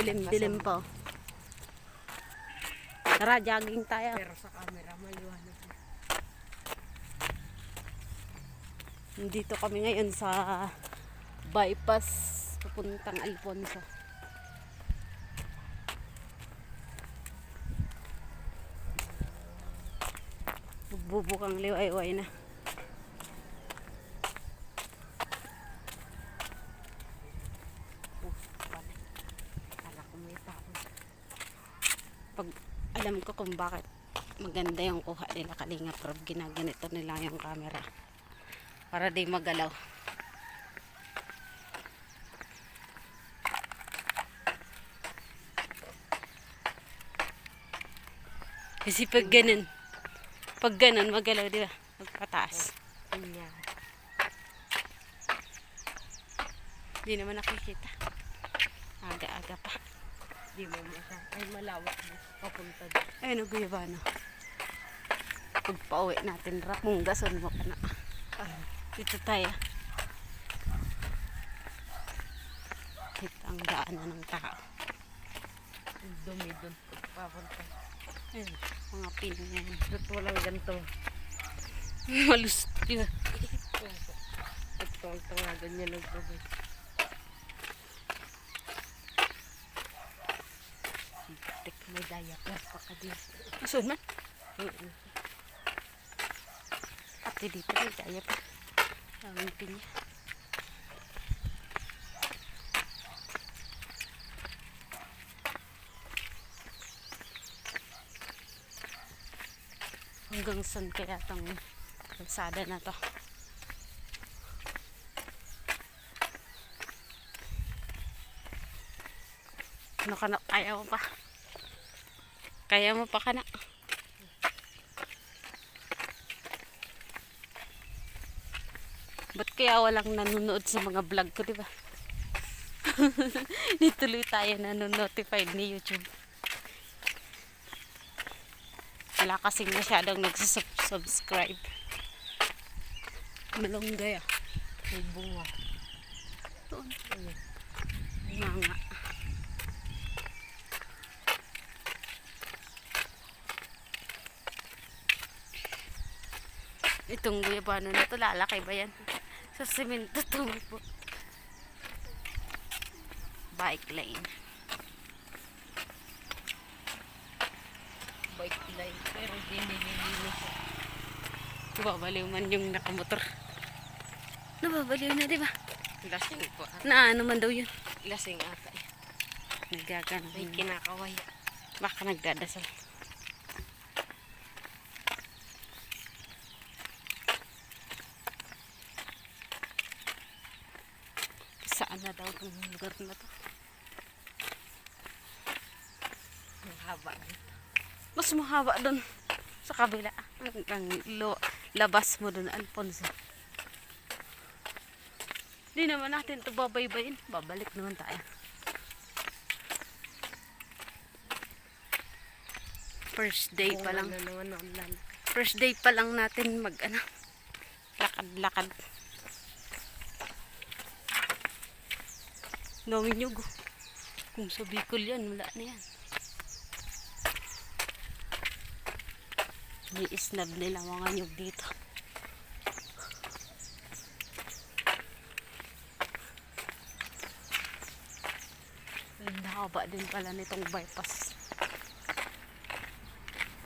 dilim, dilim pa. Tara, jogging tayo. Pero sa camera, maliwanag na. Dito kami ngayon sa bypass papuntang Alfonso. Bugbubukang liwayway na. Oh, pala. Kala ko may tao. Pag alam ko kung bakit maganda yung kuha nila Kalinga Prab, ginaganito nila yung camera. Para di magalaw. Kasi pag ganun, pag ganun, magalaw, di ba? Magpataas. Kanya. Di naman nakikita. Aga-aga pa. Di mo masa. Ay, malawak na. Papunta doon. Ay, naguyabano. Pag pauwi natin, rakong gason mo ka na. Ah, Dito tayo. Kita ang daanan ng tao. ang dumi doon. Papunta. Ayun, mga pino yan. Ba't walang ganito? Malus. Di ba? At tongtong nga ganyan may diaper pa ka din. Asun man? Mm-mm. Pati dito may pa. Daming pinya. Hanggang saan kaya tong kalsada na to? Ano ka na? Kaya mo pa? Kaya mo pa ka na? Ba't kaya walang nanonood sa mga vlog ko, di ba? Di tuloy tayo nanonotified ni YouTube. Wala kasing masyadong nagsusubscribe. Malunggay ah. May bunga. Doon. Ano? Ay, nga. Itong guyabano na to, lalaki ba yan? Sa simento tumupo. Bike lane. Bike line. Pero di nililinis. Nababaliw man yung nakamotor. Nababaliw na, di ba? Lasing ko. ah. Na ano man daw yun? Lasing ata. eh. Nagagano. May kinakaway. Baka nagdadasal. Saan na daw itong lugar na to? Ang haba. Mas mahaba doon sa kabila. Ang, ang lo, labas mo doon, Alfonso. Hindi naman natin ito babaybayin. Babalik naman tayo. First day pa lang. First day pa lang natin mag ano, lakad-lakad. Nyug. oh. Kung sa Bicol yan, wala na yan. Ni-snab nila mga nyug dito. Ang haba din pala nitong bypass.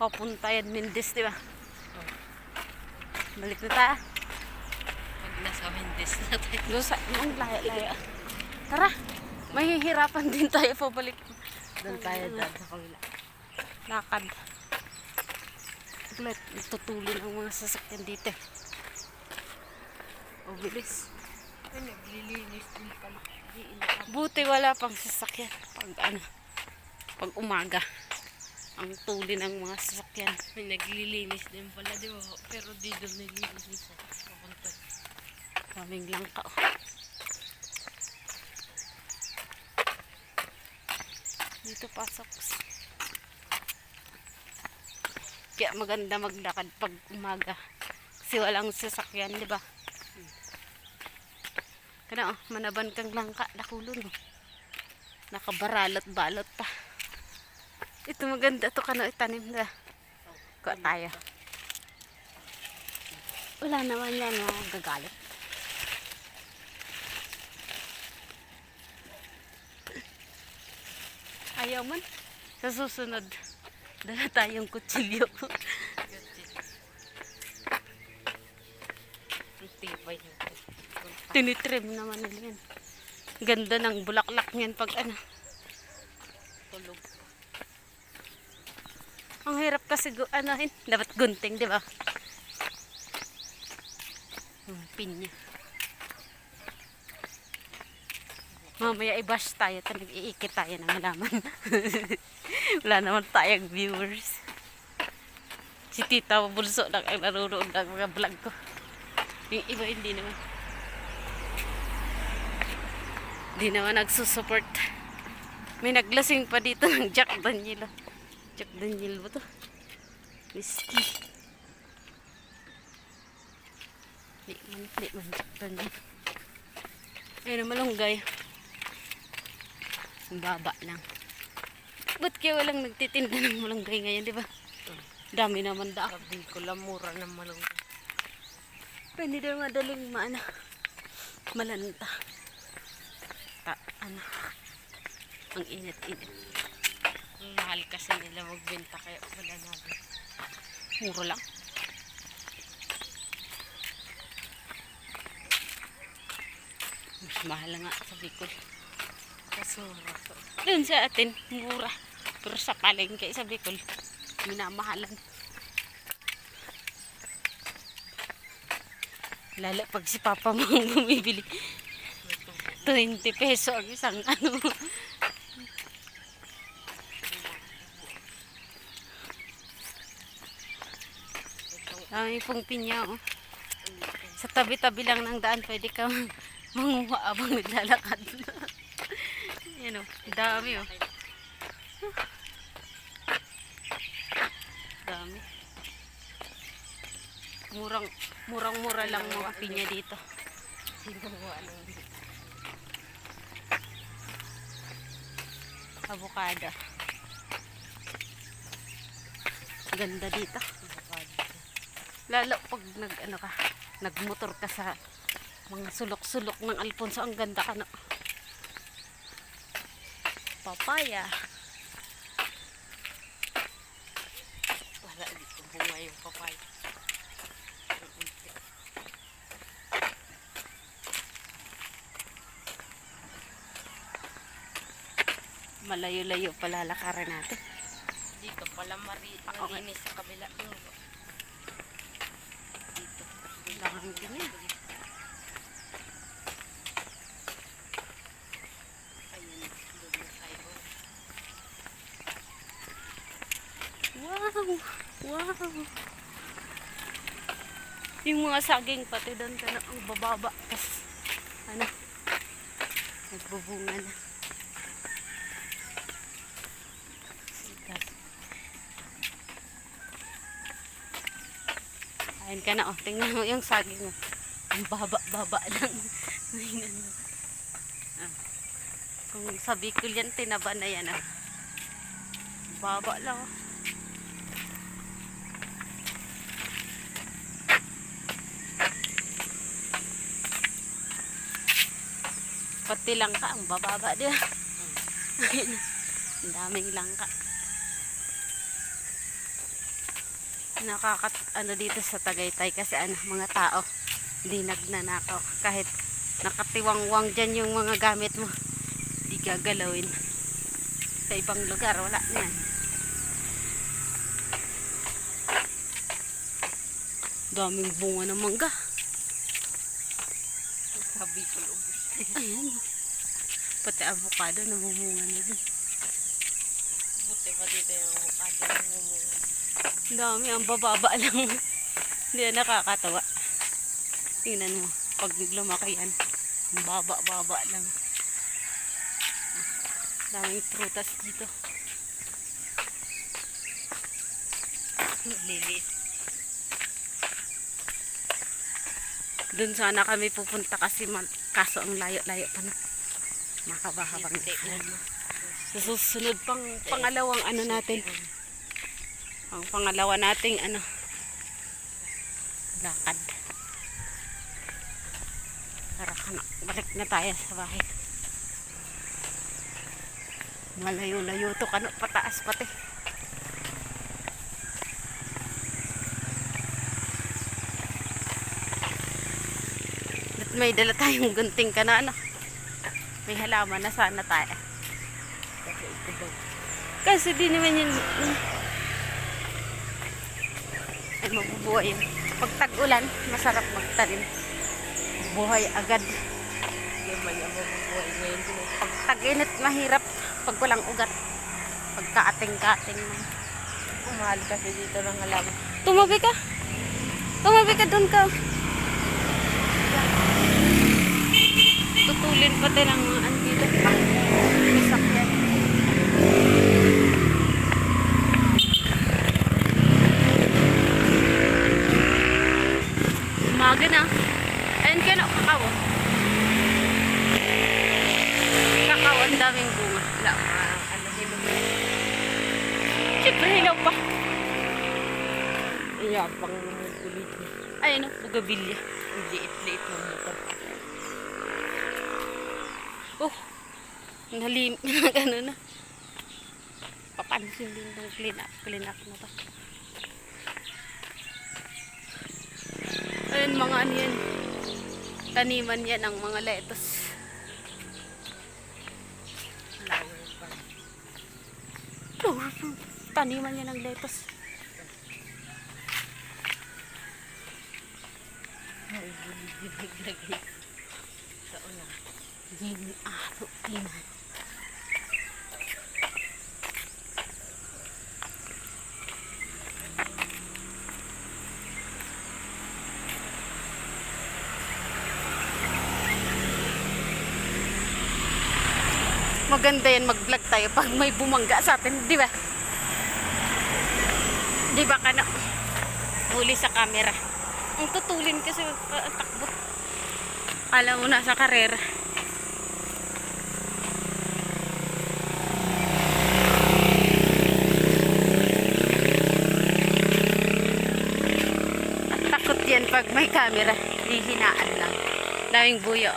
Papunta yan Mendes, di ba? Balik na tayo. Pag nasa Mendes na tayo. Doon sa, ang laya-laya. Tara, mahihirapan din tayo pabalik. Doon tayo dyan sa kabila. Lakad. Saglit, tutulin ang mga sasakyan dito. O, bilis. Ay, naglilinis din pala. Buti wala pang sasakyan. Pag ano, pag umaga. Ang tuli ng mga sasakyan. May naglilinis din pala, di ba? Pero di doon nililinis sa papunta. Kaming langka. Oh. Dito pasok. Kaya maganda maglakad pag umaga. Kasi walang sasakyan, di ba? Kana oh, manaban kang langka, dakulon oh. Nakabaralot-balot pa. Ito maganda to kano itanim na. Kuha tayo. Wala naman yan, no? gagalit. Ayaw man. Sa susunod, dala tayong kutsilyo. Tibay nito. Tinitrim naman nila yan. Ganda ng bulaklak niyan pag ano. Tulog. Ang hirap kasi anahin. Dapat gunting, di ba? Hmm, pinya. Mamaya i-bash tayo. Tanong iikit tayo na malaman. Wala naman tayong viewers. Si Tita Bulso lang ang narunood ng mga vlog ko. Yung iba hindi naman. Hindi naman nagsusupport. May naglasing pa dito ng Jack Daniel. Jack Daniel ba to? Whiskey. Di man, di man Jack Daniel. Ayun, malunggay. Baba lang. Ba't kaya walang nagtitinda ng malunggay ngayon, di ba? Dami naman da. Sabi ko lang mura ng malunggay. Pwede daw madaling maana. Malanta. Ta, ano. Ang init-init. Ang mahal kasi nila magbenta kaya wala namin. Muro lang. Mas mahal nga sa Bicol. To. Doon sa atin, mura. Pero sa palengke sa Bicol, minamahalan. Lalo pag si Papa mo bumibili. 20 peso ang isang ano. Dami pong pinya, oh. Sa tabi-tabi lang ng daan, pwede ka manguha abang naglalakad. Yan, oh. Dami, oh. Dami. Murang, murang-mura lang mga pinya dito. Sinuha ng Avocado. Ganda dito. Lalo pag nag ano ka, nagmotor ka sa mga sulok-sulok ng Alfonso, ang ganda ka no. Papaya. Wala dito bunga yung papay. Malayo-layo palalakaran natin. Dito pala mari Ah, okay. malinis sa kabila. Dito. Dami din yan. Ayun. Doon na tayo. Wow! Wow! Yung mga saging pati doon ka na ang bababa. Tapos, ano, nagbubunga na. Ayun ka na, oh. Tingnan mo yung saging mo. Ang baba-baba lang. Ah. Kung sa Bicol yan, tinaba na yan, ah. Baba lang, oh. Pati langka, ang bababa din. Ayun. ang daming langka. Nakakat, ano dito sa Tagaytay kasi ano, mga tao, hindi nagnanakaw. Kahit nakatiwangwang dyan yung mga gamit mo, hindi gagalawin. Sa ibang lugar, wala na. Daming bunga ng mangga. Sabi ko ubus. Ayan. Pati avocado, namumunga na din. Buti ba dito yung avocado ng mumunga. Ang dami, ang bababa lang. Hindi na nakakatawa. Tingnan mo, pag lumaki yan, ang baba-baba lang. Daming prutas dito. Lilis. Doon sana kami pupunta kasi kaso ang layo-layo pa na. Makabahabang Hindi. Sa susunod pang pangalawang ano natin. Ang pangalawa nating ano. Lakad. Tara ka na. Balik na tayo sa bahay. Malayo-layo to kano pataas pati. May dala tayong gunting ka na ano. May halaman na sana tayo. Kasi di naman yun. Ay, mabubuhay yun. Pag tag-ulan, masarap magtanim. Buhay agad. May ang mabubuhay ngayon. Pag tag-init, mahirap. Pag walang ugat. Pag kaating-kating. Ang mahal kasi dito ng halaman. Tumabi ka. Tumabi ka doon ka. Din ang andito. Masakyan. Umaga na. Ayun ka na, kakao. Kakao, ang daming bunga. Wala. Ah, ano hilo mo? Siyempre, hilaw pa. Iyabang naman ulit. Ayun, no, bugabilya. Ang liit-liit ng motor. Oh, nalim, ano na. Papansin din tong clean up, clean up na to. Ayun, mga ano yan. Taniman yan ang mga lettuce. Taniman yan ng lettuce. Ay, gilig-gilig na guys. Sa una. Yung araw, tingnan. Maganda yan mag-vlog tayo pag may bumangga sa atin, di ba? Di ba ka na? Huli sa camera. Ang tutulin kasi takbo. Alam mo na sa karera. Takot yan pag may camera. Hihinaan lang. Daming buyo.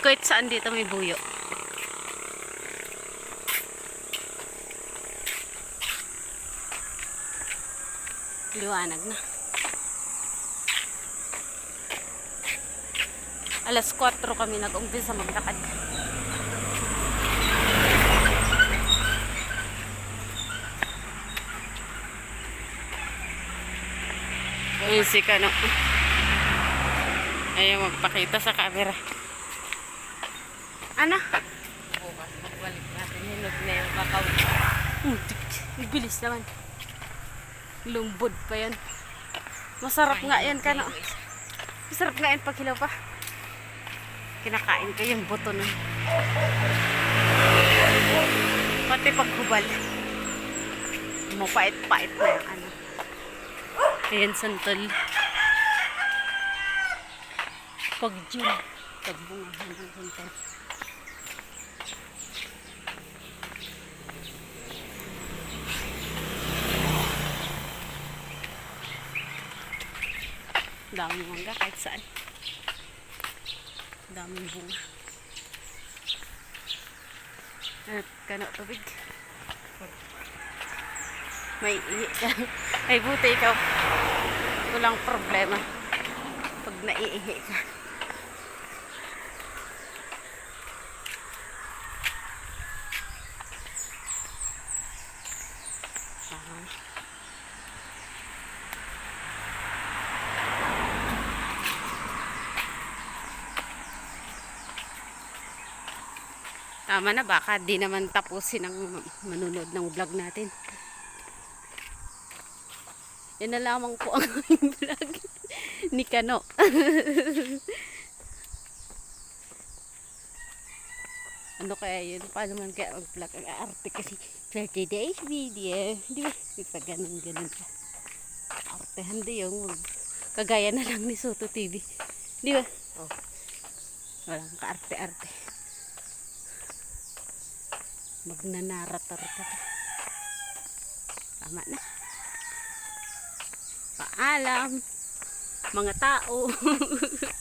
Kahit saan dito may buyo. Liwanag na. Alas 4 kami nag-umpisa maglakad. Ayun si Kano. Ayaw magpakita sa camera. Ano? Bukas magbalik natin. Hinog na yung kakao. Hmm, bilis naman. Lumbod pa yan. Masarap nga yan, Kano. Masarap nga yan pag hilaw pa. Kinakain ko yung buto nun. Pati paghubal. Mapait-pait na yung ano. Ayan, santol. Pag June, pagbungahan ng santol. Daming mangga kahit saan. Daming bunga. At kano tubig. May. Ay buti ikaw. Walang problema. Pag naiihi ka. Tama na, baka di naman tapusin ang manunod ng vlog natin. Yan na lamang po ang aming vlog ni Kano. ano kaya yun? Paano man kaya mag-vlog ang arte kasi for today's video. Di ba? Ipa ganun ganun ka. Artehan di yung kagaya na lang ni Soto TV. Di ba? Oh. Walang kaarte-arte. Magnanaratar ka pa. Tama na. Paalam. Mga tao.